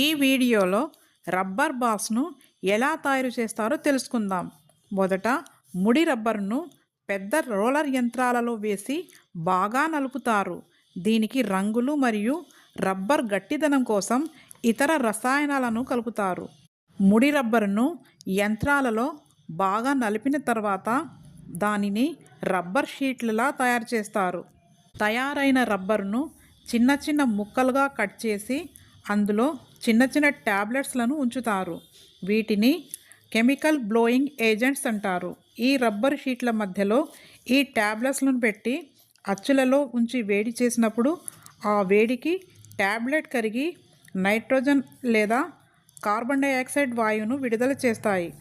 ఈ వీడియోలో రబ్బర్ బాల్స్ను ఎలా తయారు చేస్తారో తెలుసుకుందాం. మొదట ముడి రబ్బర్ను పెద్ద రోలర్ యంత్రాలలో వేసి బాగా నలుపుతారు. దీనికి రంగులు మరియు రబ్బర్ గట్టిదనం కోసం ఇతర రసాయనాలను కలుపుతారు. ముడి రబ్బరును యంత్రాలలో బాగా నలిపిన తర్వాత దానిని రబ్బర్ షీట్లలా తయారు చేస్తారు. తయారైన రబ్బర్ను చిన్న చిన్న ముక్కలుగా కట్ చేసి అందులో చిన్న చిన్న ట్యాబ్లెట్స్లను ఉంచుతారు. వీటిని కెమికల్ బ్లోయింగ్ ఏజెంట్స్ అంటారు. ఈ రబ్బర్ షీట్ల మధ్యలో ఈ ట్యాబ్లెట్స్లను పెట్టి అచ్చులలో ఉంచి వేడి చేసినప్పుడు ఆ వేడికి ట్యాబ్లెట్ కరిగి నైట్రోజన్ లేదా కార్బన్ డైఆక్సైడ్ వాయువును విడుదల చేస్తాయి.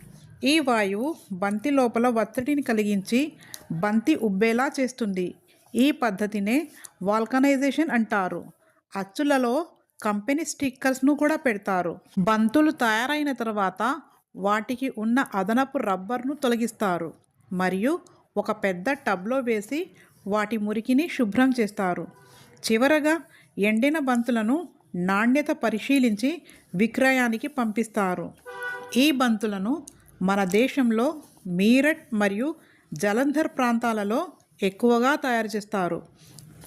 ఈ వాయువు బంతి లోపల ఒత్తిడిని కలిగించి బంతి ఉబ్బేలా చేస్తుంది. ఈ పద్ధతినే వాల్కనైజేషన్ అంటారు. అచ్చులలో కంపెనీ స్టిక్కర్స్ను కూడా పెడతారు. బంతులు తయారైన తర్వాత వాటికి ఉన్న అదనపు రబ్బర్ను తొలగిస్తారు. మరియు ఒక పెద్ద టబ్లో వేసి వాటి మురికిని శుభ్రం చేస్తారు. చివరగా ఎండిన బంతులను నాణ్యత పరిశీలించి విక్రయానికి పంపిస్తారు. ఈ బంతులను మన దేశంలో మీరట్ మరియు జలంధర్ ప్రాంతాలలో ఎక్కువగా తయారు చేస్తారు.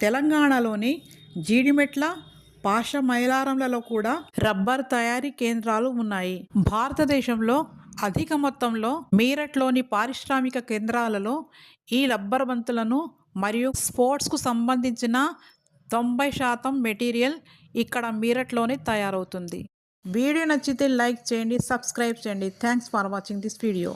తెలంగాణలోని జీడిమెట్ల పాష మైలారంలలో కూడా రబ్బర్ తయారీ కేంద్రాలు ఉన్నాయి. భారతదేశంలో అధిక మొత్తంలో మీరట్లోని పారిశ్రామిక కేంద్రాలలో ఈ రబ్బర్ బంతులను మరియు స్పోర్ట్స్కు సంబంధించిన తొంభై శాతం మెటీరియల్ ఇక్కడ మీరట్లోనే తయారవుతుంది. వీడియో నచ్చితే లైక్ చేయండి సబ్స్క్రైబ్ చేయండి. Thanks for watching this video.